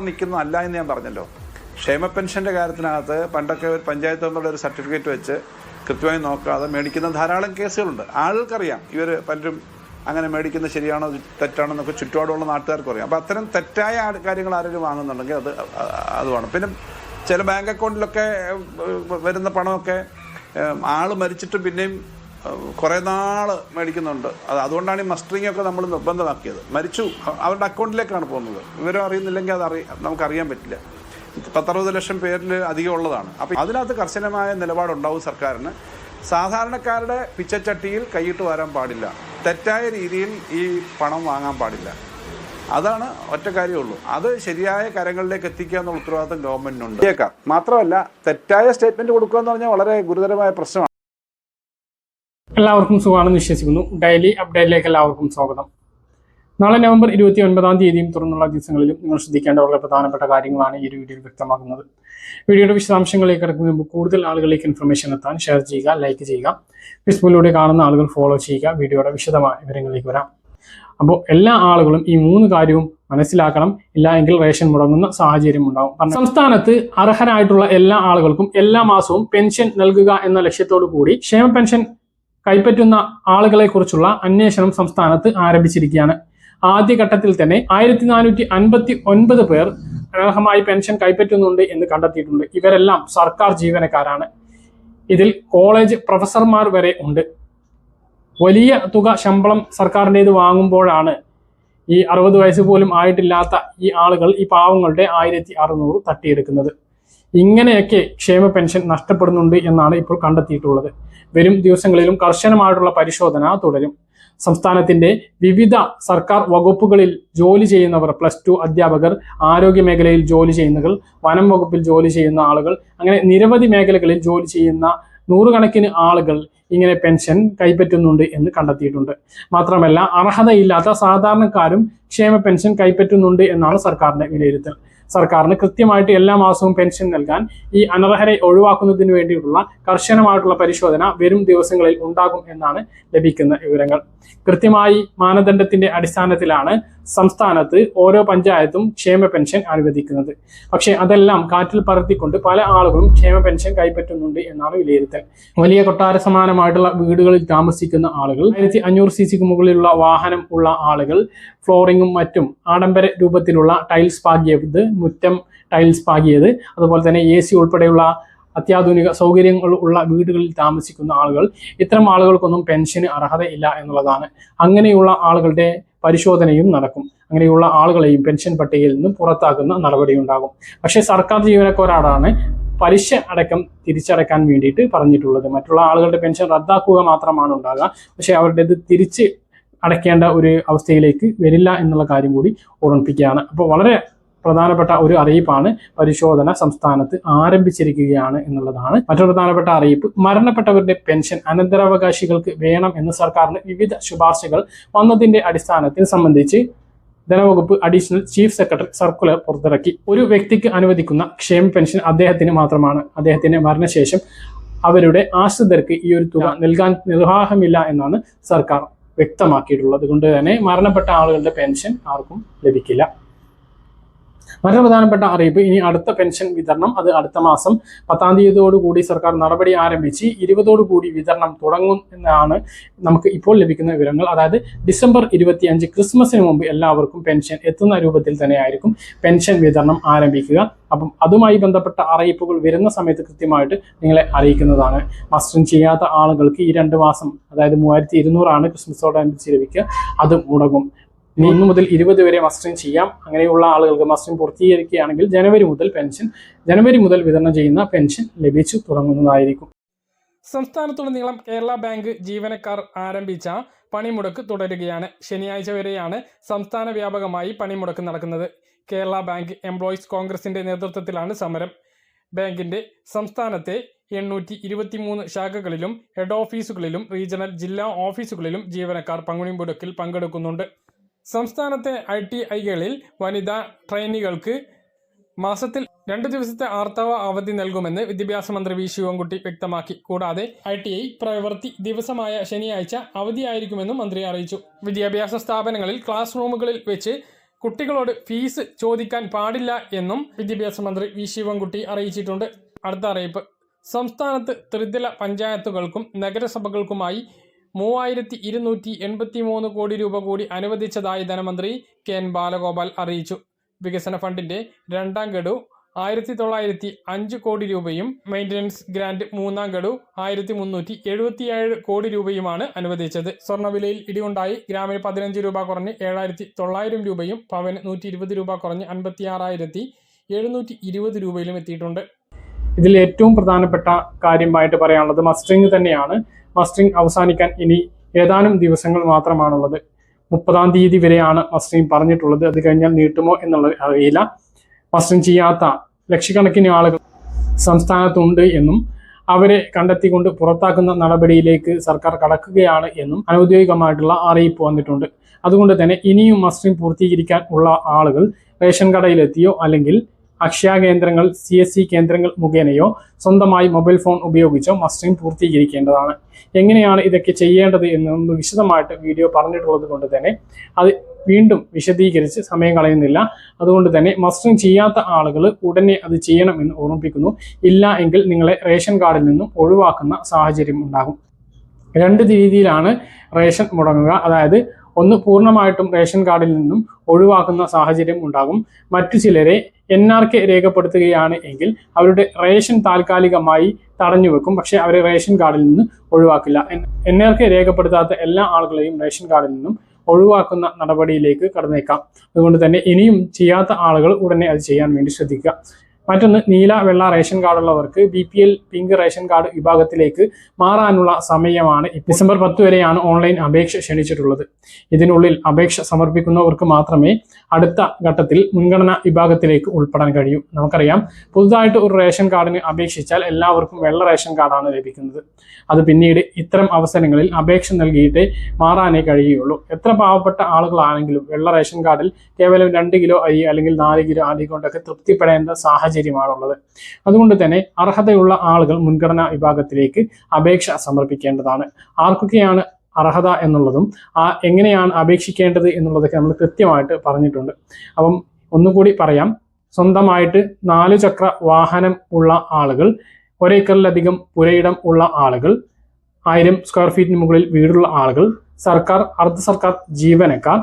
നിൽക്കുന്നതല്ല എന്ന് ഞാൻ പറഞ്ഞല്ലോ. ക്ഷേമ പെൻഷന്റെ കാര്യത്തിനകത്ത് പണ്ടൊക്കെ ഒരു പഞ്ചായത്ത് മെമ്പറുടെ ഒരു സർട്ടിഫിക്കറ്റ് വെച്ച് കൃത്യമായി നോക്കാതെ മേടിക്കുന്ന ധാരാളം കേസുകളുണ്ട്. ആൾക്കറിയാം ഇവർ പലരും അങ്ങനെ മേടിക്കുന്നത് ശരിയാണോ തെറ്റാണോ എന്നൊക്കെ ചുറ്റുപാടുള്ള നാട്ടുകാർക്ക് അറിയാം അപ്പോൾ അത്തരം തെറ്റായ കാര്യങ്ങൾ ആരെങ്കിലും വാങ്ങുന്നുണ്ടെങ്കിൽ അത് അതുമാണ് പിന്നെ ചില ബാങ്ക് അക്കൗണ്ടിലൊക്കെ വരുന്ന പണമൊക്കെ ആൾ മരിച്ചിട്ട് പിന്നെയും കുറേ നാൾ മേടിക്കുന്നുണ്ട്. അത് അതുകൊണ്ടാണ് ഈ മസ്റ്ററിംഗ് ഒക്കെ നമ്മൾ നിർബന്ധമാക്കിയത്. മരിച്ചു. അവരുടെ അക്കൗണ്ടിലേക്കാണ് പോകുന്നത്. വിവരം അറിയുന്നില്ലെങ്കിൽ അത് അറിയാം നമുക്കറിയാൻ പറ്റില്ല. പത്തറുപത് ലക്ഷം പേരിൽ അധികം ഉള്ളതാണ്. അപ്പോൾ അതിനകത്ത് കർശനമായ നിലപാടുണ്ടാവും സർക്കാരിന്. സാധാരണക്കാരുടെ പിച്ചച്ചട്ടിയിൽ കൈയിട്ട് വരാൻ പാടില്ല. തെറ്റായ രീതിയിൽ ഈ പണം വാങ്ങാൻ പാടില്ല. അതാണ് ഒറ്റ കാര്യമുള്ളൂ അത് ശരിയായ കരങ്ങളിലേക്ക് എത്തിക്കുക എന്നുള്ള ഉത്തരവാദിത്തം ഗവൺമെന്റിനുണ്ട്. മാത്രമല്ല തെറ്റായ സ്റ്റേറ്റ്മെന്റ് കൊടുക്കുക എന്ന് പറഞ്ഞാൽ വളരെ ഗുരുതരമായ പ്രശ്നമാണ്. എല്ലാവർക്കും സുഖമാണെന്ന് വിശ്വസിക്കുന്നു. ഡെയിലി അപ്ഡേറ്റിലേക്ക് എല്ലാവർക്കും സ്വാഗതം. നാളെ നവംബർ ഇരുപത്തി ഒൻപതാം തീയതിയും തുടർന്നുള്ള ദിവസങ്ങളിലും നിങ്ങൾ ശ്രദ്ധിക്കേണ്ട വളരെ പ്രധാനപ്പെട്ട കാര്യങ്ങളാണ് ഈ ഒരു വീഡിയോയിൽ വ്യക്തമാക്കുന്നത് വീഡിയോയുടെ വിശദാംശങ്ങളിലേക്ക് കിടക്കുന്നതിന് മുമ്പ് കൂടുതൽ ആളുകളിലേക്ക് ഇൻഫർമേഷൻ എത്താൻ ഷെയർ ചെയ്യുക ലൈക്ക് ചെയ്യുക ഫേസ്ബുക്കിലൂടെ കാണുന്ന ആളുകൾ ഫോളോ ചെയ്യുക വീഡിയോയുടെ വിശദമായ വിവരങ്ങളിലേക്ക് വരാം. അപ്പോൾ എല്ലാ ആളുകളും ഈ മൂന്ന് കാര്യവും മനസ്സിലാക്കണം. ഇല്ല എങ്കിൽ റേഷൻ മുടങ്ങുന്ന സാഹചര്യം ഉണ്ടാവും. സംസ്ഥാനത്ത് അർഹരായിട്ടുള്ള എല്ലാ ആളുകൾക്കും എല്ലാ മാസവും പെൻഷൻ നൽകുക എന്ന ലക്ഷ്യത്തോടു കൂടി ക്ഷേമ പെൻഷൻ കൈപ്പറ്റുന്ന ആളുകളെ കുറിച്ചുള്ള അന്വേഷണം സംസ്ഥാനത്ത് ആരംഭിച്ചിരിക്കുകയാണ്. ആദ്യഘട്ടത്തിൽ തന്നെ ആയിരത്തി നാനൂറ്റി അൻപത്തി ഒൻപത് പേർ അനർഹമായി പെൻഷൻ കൈപ്പറ്റുന്നുണ്ട് എന്ന് കണ്ടെത്തിയിട്ടുണ്ട്. ഇവരെല്ലാം സർക്കാർ ജീവനക്കാരാണ്. ഇതിൽ കോളേജ് പ്രൊഫസർമാർ വരെ ഉണ്ട്. വലിയ തുക ശമ്പളം സർക്കാരിന്റെത് വാങ്ങുമ്പോഴാണ് ഈ അറുപത് വയസ്സ് പോലും ആയിട്ടില്ലാത്ത ഈ ആളുകൾ ഈ പാവങ്ങളുടെ ആയിരത്തി അറുന്നൂറ് തട്ടിയെടുക്കുന്നത്. ഇങ്ങനെയൊക്കെ ക്ഷേമ പെൻഷൻ നഷ്ടപ്പെടുന്നുണ്ട് എന്നാണ് ഇപ്പോൾ കണ്ടെത്തിയിട്ടുള്ളത്. വരും ദിവസങ്ങളിലും കർശനമായിട്ടുള്ള പരിശോധന തുടരും. സംസ്ഥാനത്തിന്റെ വിവിധ സർക്കാർ വകുപ്പുകളിൽ ജോലി ചെയ്യുന്നവർ പ്ലസ് ടു അധ്യാപകർ ആരോഗ്യ മേഖലയിൽ ജോലി ചെയ്യുന്നവർ വനം വകുപ്പിൽ ജോലി ചെയ്യുന്ന ആളുകൾ അങ്ങനെ നിരവധി മേഖലകളിൽ ജോലി ചെയ്യുന്ന നൂറുകണക്കിന് ആളുകൾ ഇങ്ങനെ പെൻഷൻ കൈപ്പറ്റുന്നുണ്ട് എന്ന് കണ്ടെത്തിയിട്ടുണ്ട്. മാത്രമല്ല അർഹതയില്ലാത്ത സാധാരണക്കാരും ക്ഷേമ പെൻഷൻ കൈപ്പറ്റുന്നുണ്ട് എന്നാണ് സർക്കാരിന്റെ വിലയിരുത്തൽ. സർക്കാരിന് കൃത്യമായിട്ട് എല്ലാ മാസവും പെൻഷൻ നൽകാൻ ഈ അനർഹരെ ഒഴിവാക്കുന്നതിന് വേണ്ടിയിട്ടുള്ള കർശനമായിട്ടുള്ള പരിശോധന വരും ദിവസങ്ങളിൽ ഉണ്ടാകും എന്നാണ് ലഭിക്കുന്ന വിവരങ്ങൾ. കൃത്യമായി മാനദണ്ഡത്തിന്റെ അടിസ്ഥാനത്തിലാണ് സംസ്ഥാനത്ത് ഓരോ പഞ്ചായത്തും ക്ഷേമ പെൻഷൻ അനുവദിക്കുന്നത്. പക്ഷേ അതെല്ലാം കാറ്റിൽ പറത്തിക്കൊണ്ട് പല ആളുകളും ക്ഷേമ പെൻഷൻ കൈപ്പറ്റുന്നുണ്ട് എന്നാണ് വിലയിരുത്തൽ. വലിയ കൊട്ടാര സമാനമായിട്ടുള്ള വീടുകളിൽ താമസിക്കുന്ന ആളുകൾ ആയിരത്തി അഞ്ഞൂറ് സി സിക്ക് മുകളിലുള്ള വാഹനം ഉള്ള ആളുകൾ ഫ്ലോറിങ്ങും മറ്റും ആഡംബര രൂപത്തിലുള്ള ടൈൽസ് പാകിയത് മുറ്റം ടൈൽസ് പാകിയത് അതുപോലെ തന്നെ എ സി ഉൾപ്പെടെയുള്ള അത്യാധുനിക സൗകര്യങ്ങൾ ഉള്ള വീടുകളിൽ താമസിക്കുന്ന ആളുകൾ ഇത്തരം ആളുകൾക്കൊന്നും പെൻഷന് അർഹതയില്ല എന്നുള്ളതാണ്. അങ്ങനെയുള്ള ആളുകളുടെ പരിശോധനയും നടക്കും. അങ്ങനെയുള്ള ആളുകളെയും പെൻഷൻ പട്ടികയിൽ നിന്നും പുറത്താക്കുന്ന നടപടിയുണ്ടാകും പക്ഷേ സർക്കാർ ജീവനക്കാരാണ് പലിശ അടക്കം തിരിച്ചടക്കാൻ വേണ്ടിയിട്ട് പറഞ്ഞിട്ടുള്ളത്. മറ്റുള്ള ആളുകളുടെ പെൻഷൻ റദ്ദാക്കുക മാത്രമാണ് ഉണ്ടാകുക. പക്ഷേ അവരുടേത് തിരിച്ച് അടയ്ക്കേണ്ട ഒരു അവസ്ഥയിലേക്ക് വരില്ല എന്നുള്ള കാര്യം കൂടി ഓർമ്മിപ്പിക്കുകയാണ്. അപ്പോൾ വളരെ പ്രധാനപ്പെട്ട ഒരു അറിയിപ്പാണ് പരിശോധന സംസ്ഥാനത്ത് ആരംഭിച്ചിരിക്കുകയാണ് എന്നുള്ളതാണ്. മറ്റൊരു പ്രധാനപ്പെട്ട അറിയിപ്പ് മരണപ്പെട്ടവരുടെ പെൻഷൻ അനന്തരാവകാശികൾക്ക് വേണം എന്ന് സർക്കാരിന് വിവിധ ശുപാർശകൾ വന്നതിന്റെ അടിസ്ഥാനത്തിൽ സംബന്ധിച്ച് ധനവകുപ്പ് അഡീഷണൽ ചീഫ് സെക്രട്ടറി സർക്കുലർ പുറത്തിറക്കി. ഒരു വ്യക്തിക്ക് അനുവദിക്കുന്ന ക്ഷേമ പെൻഷൻ അദ്ദേഹത്തിന് മാത്രമാണ്. അദ്ദേഹത്തിന്റെ മരണശേഷം അവരുടെ ആശ്രിതർക്ക് ഈ ഒരു തുക നൽകാൻ നിർവാഹമില്ല എന്നാണ് സർക്കാർ വ്യക്തമാക്കിയിട്ടുള്ളത്. കൊണ്ട് തന്നെ മരണപ്പെട്ട ആളുകളുടെ പെൻഷൻ ആർക്കും ലഭിക്കില്ല. മറ്റൊരു പ്രധാനപ്പെട്ട അറിയിപ്പ് ഇനി അടുത്ത പെൻഷൻ വിതരണം അത് അടുത്ത മാസം പത്താം തീയതിയോട് കൂടി സർക്കാർ നടപടി ആരംഭിച്ച് ഇരുപതോടു കൂടി വിതരണം തുടങ്ങും എന്നാണ് നമുക്ക് ഇപ്പോൾ ലഭിക്കുന്ന വിവരങ്ങൾ. അതായത് ഡിസംബർ ഇരുപത്തി അഞ്ച് ക്രിസ്മസിന് മുമ്പ് എല്ലാവർക്കും പെൻഷൻ എത്തുന്ന രൂപത്തിൽ തന്നെയായിരിക്കും പെൻഷൻ വിതരണം ആരംഭിക്കുക. അപ്പം അതുമായി ബന്ധപ്പെട്ട അറിയിപ്പുകൾ വരുന്ന സമയത്ത് കൃത്യമായിട്ട് നിങ്ങളെ അറിയിക്കുന്നതാണ്. മസ്റ്ററിങ് ചെയ്യാത്ത ആളുകൾക്ക് ഈ രണ്ട് മാസം അതായത് മൂവായിരത്തി ഇരുന്നൂറാണ് ക്രിസ്മസോടനുബന്ധിച്ച് ലഭിക്കുക. അത് മുടങ്ങും. ഒന്ന് മുതൽ ഇരുപത് വരെ മസ്റ്ററിംഗ് ചെയ്യാം. അങ്ങനെയുള്ള ആളുകൾക്ക് മസ്റ്ററിംഗ് പൂർത്തീകരിക്കുകയാണെങ്കിൽ ജനുവരി മുതൽ പെൻഷൻ ജനുവരി മുതൽ വിതരണം ചെയ്യുന്ന പെൻഷൻ ലഭിച്ചു തുടങ്ങുന്നതായിരിക്കും. സംസ്ഥാനത്തുടനീളം കേരള ബാങ്ക് ജീവനക്കാർ ആരംഭിച്ച പണിമുടക്ക് തുടരുകയാണ്. ശനിയാഴ്ച വരെയാണ് സംസ്ഥാന വ്യാപകമായി പണിമുടക്ക് നടക്കുന്നത്. കേരള ബാങ്ക് എംപ്ലോയീസ് കോൺഗ്രസിന്റെ നേതൃത്വത്തിലാണ് സമരം. ബാങ്കിന്റെ സംസ്ഥാനത്തെ എണ്ണൂറ്റി ഇരുപത്തിമൂന്ന് ശാഖകളിലും ഹെഡ് ഓഫീസുകളിലും റീജിയണൽ ജില്ലാ ഓഫീസുകളിലും ജീവനക്കാർ പണിമുടക്കിൽ പങ്കെടുക്കുന്നുണ്ട്. സംസ്ഥാനത്തെ ഐ ടി ഐകളിൽ വനിതാ ട്രെയിനികൾക്ക് മാസത്തിൽ രണ്ട് ദിവസത്തെ ആർത്തവ അവധി നൽകുമെന്ന് വിദ്യാഭ്യാസ മന്ത്രി വി ശിവൻകുട്ടി വ്യക്തമാക്കി. കൂടാതെ ഐ ടി ഐ പ്രവൃത്തി ദിവസമായ ശനിയാഴ്ച അവധിയായിരിക്കുമെന്നും മന്ത്രി അറിയിച്ചു. വിദ്യാഭ്യാസ സ്ഥാപനങ്ങളിൽ ക്ലാസ് റൂമുകളിൽ വെച്ച് കുട്ടികളോട് ഫീസ് ചോദിക്കാൻ പാടില്ല എന്നും വിദ്യാഭ്യാസ മന്ത്രി വി ശിവൻകുട്ടി അറിയിച്ചിട്ടുണ്ട്. അടുത്ത അറിയിപ്പ്. സംസ്ഥാനത്ത് ത്രിതല പഞ്ചായത്തുകൾക്കും നഗരസഭകൾക്കുമായി മൂവായിരത്തി ഇരുന്നൂറ്റി എൺപത്തി മൂന്ന് കോടി രൂപ കൂടി അനുവദിച്ചതായി ധനമന്ത്രി കെ എൻ ബാലഗോപാൽ അറിയിച്ചു. വികസന ഫണ്ടിന്റെ രണ്ടാം ഗഡു ആയിരത്തി തൊള്ളായിരത്തി അഞ്ച് കോടി രൂപയും മെയിന്റനൻസ് ഗ്രാൻഡ് മൂന്നാം ഗഡു ആയിരത്തി മുന്നൂറ്റി എഴുപത്തിയേഴ് കോടി രൂപയുമാണ് അനുവദിച്ചത്. സ്വർണവിലയിൽ ഇടിവുണ്ടായി. ഗ്രാമിന് പതിനഞ്ച് രൂപ കുറഞ്ഞ് ഏഴായിരത്തി തൊള്ളായിരം രൂപയും പവന് നൂറ്റി ഇരുപത് രൂപ കുറഞ്ഞ് അൻപത്തി ആറായിരത്തി എഴുന്നൂറ്റി ഇരുപത് രൂപയിലും എത്തിയിട്ടുണ്ട്. ഇതിൽ ഏറ്റവും പ്രധാനപ്പെട്ട കാര്യമായിട്ട് പറയാനുള്ളത് മസ്റ്ററിംഗ് തന്നെയാണ്. മസ്റ്ററിംഗ് അവസാനിക്കാൻ ഇനി ഏതാനും ദിവസങ്ങൾ മാത്രമാണുള്ളത്. മുപ്പതാം തീയതി വരെയാണ് മസ്റ്ററിംഗ് പറഞ്ഞിട്ടുള്ളത്. അത് കഴിഞ്ഞാൽ നീട്ടുമോ എന്നുള്ളത് അറിയില്ല. മസ്റ്ററിംഗ് ചെയ്യാത്ത ലക്ഷക്കണക്കിന് ആളുകൾ സംസ്ഥാനത്തുണ്ട് എന്നും അവരെ കണ്ടെത്തിക്കൊണ്ട് പുറത്താക്കുന്ന നടപടിയിലേക്ക് സർക്കാർ കടക്കുകയാണ് എന്നും അനൗദ്യോഗികമായിട്ടുള്ള അറിയിപ്പ് വന്നിട്ടുണ്ട്. അതുകൊണ്ട് തന്നെ ഇനിയും മസ്റ്ററിംഗ് പൂർത്തീകരിക്കാൻ ഉള്ള ആളുകൾ റേഷൻ കടയിലെത്തിയോ അല്ലെങ്കിൽ അക്ഷയ കേന്ദ്രങ്ങൾ സി എസ് സി കേന്ദ്രങ്ങൾ മുഖേനയോ സ്വന്തമായി മൊബൈൽ ഫോൺ ഉപയോഗിച്ചോ മസ്റ്ററിംഗ് പൂർത്തീകരിക്കേണ്ടതാണ്. എങ്ങനെയാണ് ഇതൊക്കെ ചെയ്യേണ്ടത് എന്ന് എന്നൊന്ന് വിശദമായിട്ട് വീഡിയോ പറഞ്ഞിട്ടുള്ളത് കൊണ്ട് തന്നെ അത് വീണ്ടും വിശദീകരിച്ച് സമയം കളയുന്നില്ല. അതുകൊണ്ട് തന്നെ മസ്റ്ററിംഗ് ചെയ്യാത്ത ആളുകൾ ഉടനെ അത് ചെയ്യണമെന്ന് ഓർമ്മിപ്പിക്കുന്നു. ഇല്ല എങ്കിൽ നിങ്ങളെ റേഷൻ കാർഡിൽ നിന്നും ഒഴിവാക്കുന്ന സാഹചര്യം ഉണ്ടാകും. രണ്ട് രീതിയിലാണ് റേഷൻ മുടങ്ങുക. അതായത് ഒന്ന് പൂർണമായിട്ടും റേഷൻ കാർഡിൽ നിന്നും ഒഴിവാക്കുന്ന സാഹചര്യം ഉണ്ടാകും. മറ്റു ചിലരെ എൻ ആർ കെ രേഖപ്പെടുത്തുകയാണ് എങ്കിൽ അവരുടെ റേഷൻ താൽക്കാലികമായി തടഞ്ഞു വെക്കും. പക്ഷേ അവരെ റേഷൻ കാർഡിൽ നിന്ന് ഒഴിവാക്കില്ല. എൻ ആർ കെ രേഖപ്പെടുത്താത്ത എല്ലാ ആളുകളെയും റേഷൻ കാർഡിൽ നിന്നും ഒഴിവാക്കുന്ന നടപടിയിലേക്ക് കടന്നേക്കാം. അതുകൊണ്ട് തന്നെ ഇനിയും ചെയ്യാത്ത ആളുകൾ ഉടനെ അത് ചെയ്യാൻ വേണ്ടി ശ്രദ്ധിക്കുക. മറ്റൊന്ന് നീല വെള്ള ration കാർഡുള്ളവർക്ക് B P L pink ration card വിഭാഗത്തിലേക്ക് മാറാനുള്ള സമയമാണ് ഡിസംബർ പത്ത് വരെയാണ് ഓൺലൈൻ അപേക്ഷ ക്ഷണിച്ചിട്ടുള്ളത്. ഇതിനുള്ളിൽ അപേക്ഷ സമർപ്പിക്കുന്നവർക്ക് മാത്രമേ അടുത്ത ഘട്ടത്തിൽ മുൻഗണനാ വിഭാഗത്തിലേക്ക് ഉൾപ്പെടാൻ കഴിയൂ. നമുക്കറിയാം പുതുതായിട്ട് ഒരു റേഷൻ കാർഡിന് അപേക്ഷിച്ചാൽ എല്ലാവർക്കും വെള്ള റേഷൻ കാർഡാണ് ലഭിക്കുന്നത്. അത് പിന്നീട് ഇത്തരം അവസരങ്ങളിൽ അപേക്ഷ നൽകിയിട്ടേ മാറാനേ കഴിയുകയുള്ളൂ. എത്ര പാവപ്പെട്ട ആളുകളാണെങ്കിലും വെള്ള റേഷൻ കാർഡിൽ കേവലം രണ്ട് കിലോ അരി അല്ലെങ്കിൽ നാല് കിലോ അരി കൊണ്ടൊക്കെ തൃപ്തിപ്പെടേണ്ട സാഹചര്യമാണുള്ളത്. അതുകൊണ്ട് തന്നെ അർഹതയുള്ള ആളുകൾ മുൻഗണനാ വിഭാഗത്തിലേക്ക് അപേക്ഷ സമർപ്പിക്കേണ്ടതാണ്. ആർക്കൊക്കെയാണ് അർഹത എന്നുള്ളതും ആ എങ്ങനെയാണ് അപേക്ഷിക്കേണ്ടത് എന്നുള്ളതൊക്കെ നമ്മൾ കൃത്യമായിട്ട് പറഞ്ഞിട്ടുണ്ട്. അപ്പം ഒന്നുകൂടി പറയാം. സ്വന്തമായിട്ട് നാല് ചക്ര വാഹനം ഉള്ള ആളുകൾ ഒരേക്കറിലധികം പുരയിടം ഉള്ള ആളുകൾ ആയിരം സ്ക്വയർ ഫീറ്റിന് മുകളിൽ വീടുള്ള ആളുകൾ സർക്കാർ അർദ്ധ സർക്കാർ ജീവനക്കാർ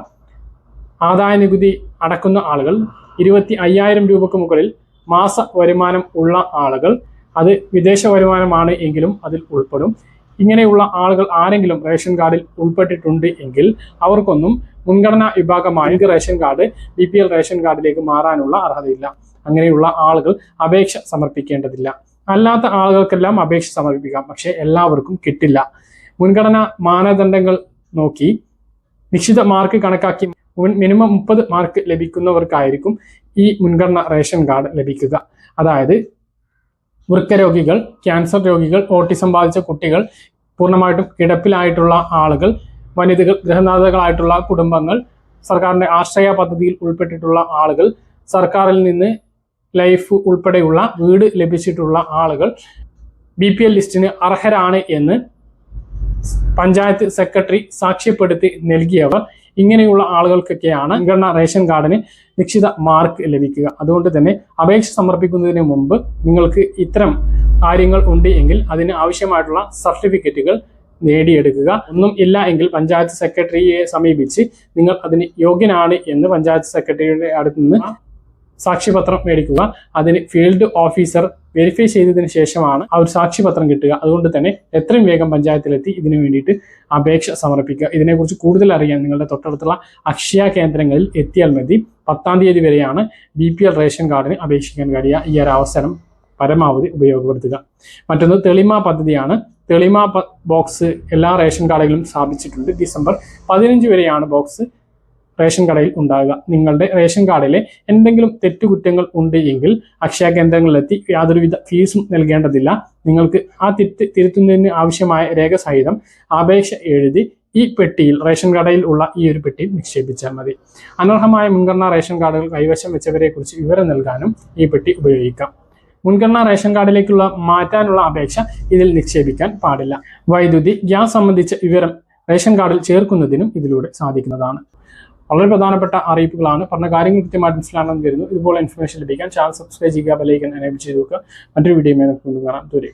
ആദായ നികുതി അടക്കുന്ന ആളുകൾ ഇരുപത്തി അയ്യായിരം രൂപക്ക് മുകളിൽ മാസ വരുമാനം ഉള്ള ആളുകൾ. അത് വിദേശ വരുമാനമാണ് എങ്കിലും അതിൽ ഉൾപ്പെടും. ഇങ്ങനെയുള്ള ആളുകൾ ആരെങ്കിലും റേഷൻ കാർഡിൽ ഉൾപ്പെട്ടിട്ടുണ്ട് എങ്കിൽ അവർക്കൊന്നും മുൻഗണനാ വിഭാഗമായ ration card B P L ration കാർഡിലേക്ക് മാറാനുള്ള അർഹതയില്ല. അങ്ങനെയുള്ള ആളുകൾ അപേക്ഷ സമർപ്പിക്കേണ്ടതില്ല. അല്ലാത്ത ആളുകൾക്കെല്ലാം അപേക്ഷ സമർപ്പിക്കാം. പക്ഷേ എല്ലാവർക്കും കിട്ടില്ല. മുൻഗണനാ മാനദണ്ഡങ്ങൾ നോക്കി നിശ്ചിത മാർക്ക് കണക്കാക്കി മിനിമം മുപ്പത് മാർക്ക് ലഭിക്കുന്നവർക്കായിരിക്കും ഈ മുൻഗണന റേഷൻ കാർഡ് ലഭിക്കുക. അതായത് വൃക്കരോഗികൾ ക്യാൻസർ രോഗികൾ ഓട്ടിസം ബാധിച്ച കുട്ടികൾ പൂർണമായിട്ടും കിടപ്പിലായിട്ടുള്ള ആളുകൾ വനിതകൾ ഗൃഹനാഥകളായിട്ടുള്ള കുടുംബങ്ങൾ സർക്കാരിന്റെ ആശ്രയ പദ്ധതിയിൽ ഉൾപ്പെട്ടിട്ടുള്ള ആളുകൾ സർക്കാരിൽ നിന്ന് ലൈഫ് ഉൾപ്പെടെയുള്ള വീട് ലഭിച്ചിട്ടുള്ള ആളുകൾ ബി പി എൽ ലിസ്റ്റിന് അർഹരാണ് എന്ന് പഞ്ചായത്ത് സെക്രട്ടറി സാക്ഷ്യപ്പെടുത്തി നൽകിയവർ ഇങ്ങനെയുള്ള ആളുകൾക്കൊക്കെയാണ് മുൻഗണന റേഷൻ കാർഡിന് നിശ്ചിത മാർക്ക് ലഭിക്കുക. അതുകൊണ്ട് തന്നെ അപേക്ഷ സമർപ്പിക്കുന്നതിന് മുമ്പ് നിങ്ങൾക്ക് ഇത്തരം കാര്യങ്ങൾ ഉണ്ട് എങ്കിൽ അതിന് ആവശ്യമായിട്ടുള്ള സർട്ടിഫിക്കറ്റുകൾ നേടിയെടുക്കുക. ഒന്നും ഇല്ല എങ്കിൽ പഞ്ചായത്ത് സെക്രട്ടറിയെ സമീപിച്ച് നിങ്ങൾ അതിന് യോഗ്യനാണ് എന്ന് പഞ്ചായത്ത് സെക്രട്ടറിയുടെ അടുത്ത് നിന്ന് സാക്ഷ്യപത്രം മേടിക്കുക. അതിന് ഫീൽഡ് ഓഫീസർ വെരിഫൈ ചെയ്തതിന് ശേഷമാണ് ആ ഒരു സാക്ഷിപത്രം കിട്ടുക. അതുകൊണ്ട് തന്നെ എത്രയും വേഗം പഞ്ചായത്തിലെത്തി ഇതിനു വേണ്ടിയിട്ട് അപേക്ഷ സമർപ്പിക്കുക. ഇതിനെക്കുറിച്ച് കൂടുതൽ അറിയാൻ നിങ്ങളുടെ തൊട്ടടുത്തുള്ള അക്ഷയ കേന്ദ്രങ്ങളിൽ എത്തിയാൽ മതി. പത്താം തീയതി വരെയാണ് ബി പി എൽ റേഷൻ കാർഡിന് അപേക്ഷിക്കാൻ കഴിയുക. ഈ ഒരു അവസരം പരമാവധി ഉപയോഗപ്പെടുത്തുക. മറ്റൊന്ന് തെളിമ പദ്ധതിയാണ്. തെളിമ ബോക്സ് എല്ലാ റേഷൻ കാർഡുകളും സ്ഥാപിച്ചിട്ടുണ്ട്. ഡിസംബർ പതിനഞ്ച് വരെയാണ് ബോക്സ് റേഷൻ കടയിൽ ഉണ്ടാകുക. നിങ്ങളുടെ റേഷൻ കാർഡിലെ എന്തെങ്കിലും തെറ്റുകുറ്റങ്ങൾ ഉണ്ട് എങ്കിൽ അക്ഷയ കേന്ദ്രങ്ങളിലെത്തി യാതൊരുവിധ ഫീസും നൽകേണ്ടതില്ല. നിങ്ങൾക്ക് ആ തെറ്റ് തിരുത്തുന്നതിന് ആവശ്യമായ രേഖ സഹിതം അപേക്ഷ എഴുതി ഈ പെട്ടിയിൽ റേഷൻ കടയിൽ ഉള്ള ഈ ഒരു പെട്ടിയിൽ നിക്ഷേപിച്ചാൽ മതി. അനർഹമായ മുൻഗണനാ റേഷൻ കാർഡുകൾ കൈവശം വെച്ചവരെ കുറിച്ച് വിവരം നൽകാനും ഈ പെട്ടി ഉപയോഗിക്കാം. മുൻഗണനാ റേഷൻ കാർഡിലേക്കുള്ള മാറ്റാനുള്ള അപേക്ഷ ഇതിൽ നിക്ഷേപിക്കാൻ പാടില്ല. വൈദ്യുതി ഗ്യാസ് സംബന്ധിച്ച വിവരം റേഷൻ കാർഡിൽ ചേർക്കുന്നതിനും ഇതിലൂടെ സാധിക്കുന്നതാണ്. വളരെ പ്രധാനപ്പെട്ട അറിയിപ്പുകളാണ്. പറഞ്ഞ കാര്യങ്ങൾ കൃത്യമായിട്ട് മനസ്സിലാണെന്ന് വരുന്നു ഇതുപോലെ ഇൻഫർമേഷൻ ലഭിക്കാൻ ചാനൽ സബ്സ്ക്രൈബ് ചെയ്യുക ബെലൈക്കൻ എനേബിൾ ചെയ്ത് നോക്കുക മറ്റൊരു വീഡിയോ നമുക്ക് കാണാം. ദൂരെ